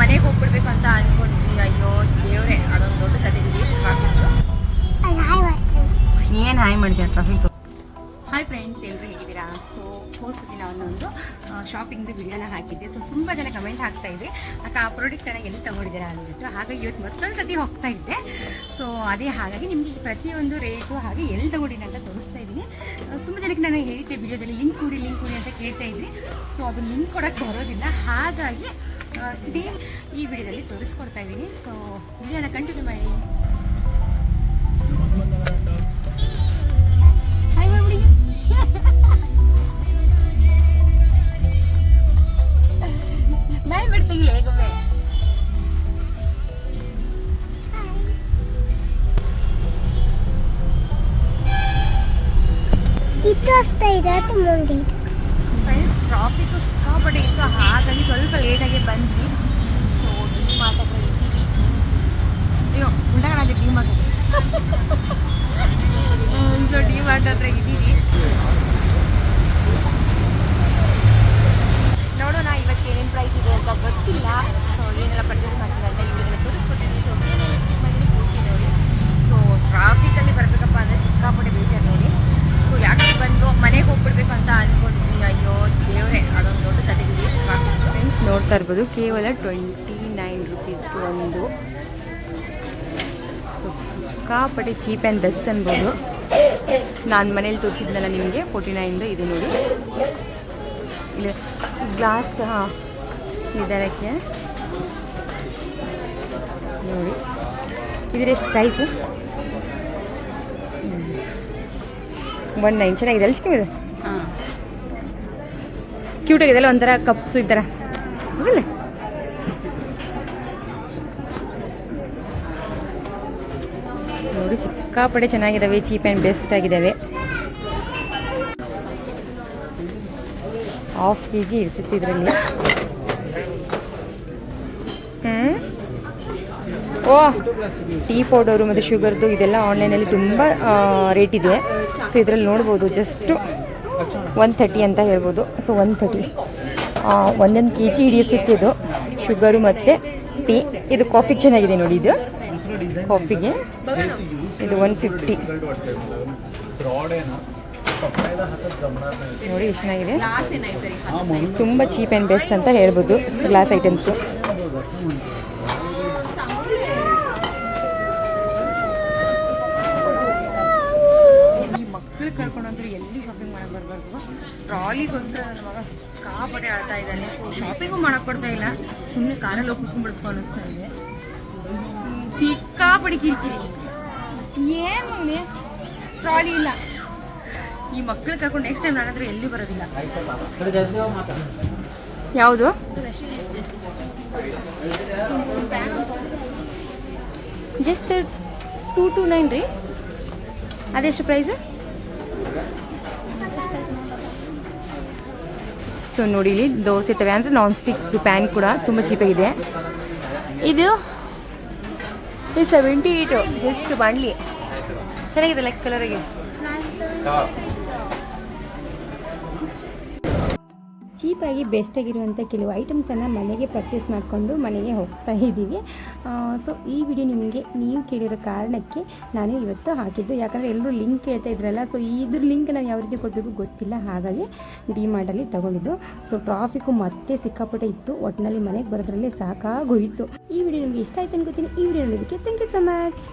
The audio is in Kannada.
ಮನೆಗೆ ಹೋಗ್ಬಿಡ್ಬೇಕು ಅಂತ ಅನ್ಕೊಂಡ್ವಿ. ಅಯ್ಯೋ ದೇವ್ರೆ ಅದೊಂದು ದೊಡ್ಡ ಕತೆ. ಬಿಡಿ ಟ್ರಾಫಿಕ್ ಏನು ಹಾಯ್ ಮಾಡ್ತೀಯ ಟ್ರಾಫಿಕ್ ಹಾಯ್ ಫ್ರೆಂಡ್ಸ್ ಎಲ್ಲರೂ ಹೇಗಿದ್ದೀರಾ? ಸೊ ಹೋದ ದಿನ ಒಂದೊಂದು ಶಾಪಿಂಗ್ದು ವಿಡಿಯೋನ ಹಾಕಿದ್ದೆ. ಸೊ ತುಂಬ ಜನ ಕಮೆಂಟ್ ಹಾಕ್ತಾ ಇದ್ದೆ ಅಕ್ಕ ಆ ಪ್ರಾಡಕ್ಟನ್ನು ಎಲ್ಲಿ ತಗೊಂಡಿದ್ದೀರಾ ಅಂದ್ಬಿಟ್ಟು ಹಾಗಾಗಿ ಇವತ್ತು ಮತ್ತೊಂದು ಸತಿ ಹೋಗ್ತಾ ಇದ್ದೆ. ಸೊ ಅದೇ ಹಾಗಾಗಿ ನಿಮಗೆ ಪ್ರತಿಯೊಂದು ರೇಟು ಹಾಗೆ ಎಲ್ಲಿ ತೊಗೊಂಡಿನ ಅಂತ ತೋರಿಸ್ತಾ ಇದ್ದೀನಿ. ತುಂಬ ಜನಕ್ಕೆ ನಾನು ಹೇಳಿದ್ದೆ ವಿಡಿಯೋದಲ್ಲಿ ಲಿಂಕ್ ಕೊಡಿ ಲಿಂಕ್ ಕೊಡಿ ಅಂತ ಕೇಳ್ತಾ ಇದ್ವಿ ಸೊ ಅದು ಲಿಂಕ್ ಕೊಡೋಕ್ಕೆ ಬರೋದಿಲ್ಲ. ಹಾಗಾಗಿ ಇದೇ. ಈ ವಿಡಿಯೋದಲ್ಲಿ ತೋರಿಸ್ಕೊಡ್ತಾ ಇದ್ದೀನಿ. ಸೊ ವಿಡಿಯೋನ ಕಂಟಿನ್ಯೂ ಮಾಡಿ. ಮೇಲೆ ಬಿಡ್ತೀಗಿಲ್ಲ ಹೇಗೊಮ್ಮೆ ಇಟ್ಟು ಅಷ್ಟೇ ಇದೆ ಫ್ರೆಂಡ್ಸ್ ಟ್ರಾಫಿಕ್ ಸಿಕ್ಕಾಪಟ್ಟೆ ಇತ್ತು ಹಾಗಾಗಿ ಸ್ವಲ್ಪ ಲೇಟಾಗಿ ಬಂದ್ವಿ ಸೊ ಡಿ ಮಾರ್ಟ್ ಹತ್ರ ಇದ್ದೀವಿ ಅಯ್ಯೋ ಉಂಡಾಗಣ ಡಿ ಮಾರ್ಟ್ ಮಾರ್ಟ್ ಹತ್ರ ಇದ್ದೀವಿ. ನೋಡೋಣ ಇವತ್ತು ಏನೇನು ಪ್ರೈಸ್ ಇದೆ ಅಂತ ಗೊತ್ತಿಲ್ಲ. ಸೊ ಏನೆಲ್ಲ ಪರ್ಚೇಸ್ ಮಾಡ್ತೀವಿ ಅಂತ ಈ ವಿಡಿಯೋದಲ್ಲಿ ತೋರಿಸ್ಕೊಟ್ಟಿದ್ದೀನಿ ಸೊ ಏನೆಲ್ಲ ಸ್ಕಿಪ್ ಮಾಡಿದ್ರೆ ಪೂರ್ತಿ ನೋಡಿ. ಸೊ ಟ್ರಾಫಿಕಲ್ಲಿ ಬರಬೇಕಪ್ಪ ಅಂದರೆ ಸಿಕ್ಕಾಪಟ್ಟೆ ಬೇಜಾರು ನೋಡಿ. ಸೊ ಯಾಕೆ ಬಂದು ಮನೆಗೆ ಹೋಗ್ಬಿಡ್ಬೇಕು ಅಂತ ಅನ್ಕೊಂಡ್ವಿ. ಅಯ್ಯೋ, ದೇವ್ರೆ, ಅದೊಂದು ದೊಡ್ಡ ಟ್ರಾಫಿಕ್ ಫ್ರೆಂಡ್ಸ್ ನೋಡ್ತಾ ಇರ್ಬೋದು, ಕೇವಲ ಟ್ವೆಂಟಿ ನೈನ್ ರುಪೀಸ್ಗೆ ಒಂದು. ಸೊ ಸಿಕ್ಕಾಪಟ್ಟೆ ಚೀಪ್ ಆ್ಯಂಡ್ ಬೆಸ್ಟ್ ಅನ್ಬೋದು. ನಾನು ಮನೇಲಿ ತೋರಿಸಿದ್ನಲ್ಲ ನಿಮಗೆ ಫೋರ್ಟಿ ನೈನ್ದು ಇದು ನೋಡಿ. ಇಲ್ಲಿ ಗ್ಲಾಸ್ ಹಾಂ ನಿಧಾನಕ್ಕೆ ನೋಡಿ. ಇದ್ರೆಷ್ಟು ಪ್ರೈಸು ಒನ್ ನೈನ್ ಚೆನ್ನಾಗಿದೆ. ಅಲ್ಲಿ ಚಿಕ್ಕವಿದೆ ಕ್ಯೂಟ್ ಆಗಿದೆ ಅಲ್ಲ ಒಂಥರ ಕಪ್ಸ್ ಈ ಥರ. ನೋಡಿ, ಸಿಕ್ಕಾಪಡೆ ಚೆನ್ನಾಗಿದ್ದಾವೆ ಚೀಪ್ ಆ್ಯಂಡ್ ಬೆಸ್ಟ್ ಆಗಿದ್ದಾವೆ ಹಾಫ್ ಕೆ ಜಿ ಸಿಕ್ಕಿದ್ರಲ್ಲಿ ಇದರಲ್ಲಿ ಹ್ಞೂ ಟೀ ಪೌಡರು ಮತ್ತು ಶುಗರ್ದು ಇದೆಲ್ಲ ಆನ್ಲೈನಲ್ಲಿ ತುಂಬ ರೇಟ್ ಇದೆ. ಸೊ ಇದರಲ್ಲಿ ನೋಡ್ಬೋದು ಜಸ್ಟು ಒನ್ ಥರ್ಟಿ ಅಂತ ಹೇಳ್ಬೋದು. ಸೊ ಒನ್ ಥರ್ಟಿ ಒಂದೊಂದು ಕೆ ಜಿ ಹಿಡಿಯುತ್ತೆ ಸಿಕ್ಕಿದ್ದು ಶುಗರು ಮತ್ತು ಟೀ ಇದು ಕಾಫಿ ಚೆನ್ನಾಗಿದೆ ನೋಡಿ ಇದು. ಕಾಫಿಗೆ ಇದು ಒನ್ ಫಿಫ್ಟಿ ನೋಡಿ ಎಷ್ಟು ಚೆನ್ನಾಗಿದೆ. ತುಂಬ ಚೀಪ್ ಆ್ಯಂಡ್ ಬೆಸ್ಟ್ ಅಂತ ಹೇಳ್ಬೋದು. ಗ್ಲಾಸ್ ಐಟಮ್ಸು ಕರ್ಕೊಂಡಂದ್ರೆ ಎಲ್ಲಿ ಶಾಪಿಂಗ್ ಮಾಡಕ್ ಬರ್ಬಾರ್ದು? ಟ್ರಾಲಿಗೋಸ್ಕರ ನನ್ನ ಮಗ ಸಿಕ್ಕಾಪಟ್ಟೆ ಆಡ್ತಾ ಇದ್ದಾನೆ. ಸೊ ಶಾಪಿಂಗು ಮಾಡಕ್ ಕೊಡ್ತಾ ಇಲ್ಲ. ಸುಮ್ಮನೆ ಕಾರಲ್ಲಿ ಹೋಗಿ ಕುತ್ಕೊಂಡ್ಬಿಡ್ತು ಅನಿಸ್ತಾ ಇದೆ. ಹ್ಮ್, ಸಿಕ್ಕಾಪಟ್ಟೆ ಕಿರಿಕಿರಿ. ಏನು ಮಗನೇ ಟ್ರಾಲಿ ಇಲ್ಲ. ಈ ಮಕ್ಕಳು ಕರ್ಕೊಂಡು ನೆಕ್ಸ್ಟ್ ಟೈಮ್ ನಾನಾದ್ರೆ ಎಲ್ಲಿ ಬರೋದಿಲ್ಲ. ಯಾವುದು? ಜಸ್ಟ್ ಟೂ ಟು ನೈನ್ ರೀ. ಅದೆಷ್ಟು ಪ್ರೈಸ್ ಸೊ ನೋಡಿ ಇಲ್ಲಿ ದೋಸೆ ತವೆ ಅಂದರೆ ನಾನ್ ಸ್ಟಿಕ್ ಪ್ಯಾನ್ ಕೂಡ ತುಂಬ ಚೀಪಾಗಿದೆ ಇದು ಸೆವೆಂಟಿ ಏಯ್ಟು ಜಸ್ಟ್ ಬಾಣಲಿ ಚೆನ್ನಾಗಿದೆ ಲೈಕ್ ಕಲರಿಗೆ ಚೀಪಾಗಿ ಬೆಸ್ಟಾಗಿರುವಂಥ ಕೆಲವು ಐಟಮ್ಸನ್ನು ಮನೆಗೆ ಪರ್ಚೇಸ್ ಮಾಡಿಕೊಂಡು ಮನೆಗೆ ಹೋಗ್ತಾ ಇದ್ದೀವಿ. ಸೊ ಈ ವಿಡಿಯೋ ನಿಮಗೆ ನೀವು ಕೇಳಿರೋ ಕಾರಣಕ್ಕೆ ನಾನು ಇವತ್ತು ಹಾಕಿದ್ದು. ಯಾಕಂದರೆ ಎಲ್ಲರೂ ಲಿಂಕ್ ಕೇಳ್ತಾ ಇದ್ರಲ್ಲ ಸೊ ಇದ್ರ ಲಿಂಕ್ ನಾನು ಯಾವ ರೀತಿ ಕೊಡಬೇಕು ಗೊತ್ತಿಲ್ಲ. ಹಾಗಾಗಿ ಡಿ ಮಾಡಲ್ಲಿ ತಗೊಂಡಿದ್ದು. ಸೊ ಟ್ರಾಫಿಕ್ಕು ಮತ್ತೆ ಸಿಕ್ಕಾಪಟ್ಟೆ ಇತ್ತು. ಒಟ್ಟಿನಲ್ಲಿ ಮನೆಗೆ ಬರೋದ್ರಲ್ಲಿ ಸಾಕಾಗೋಯಿತು. ಈ ವಿಡಿಯೋ ನಿಮಗೆ ಇಷ್ಟ ಆಯ್ತು ಅನ್ಕೋತೀನಿ. ಈ ವಿಡಿಯೋ ನೋಡೋದಕ್ಕೆ ಥ್ಯಾಂಕ್ ಯು ಸೊ ಮಚ್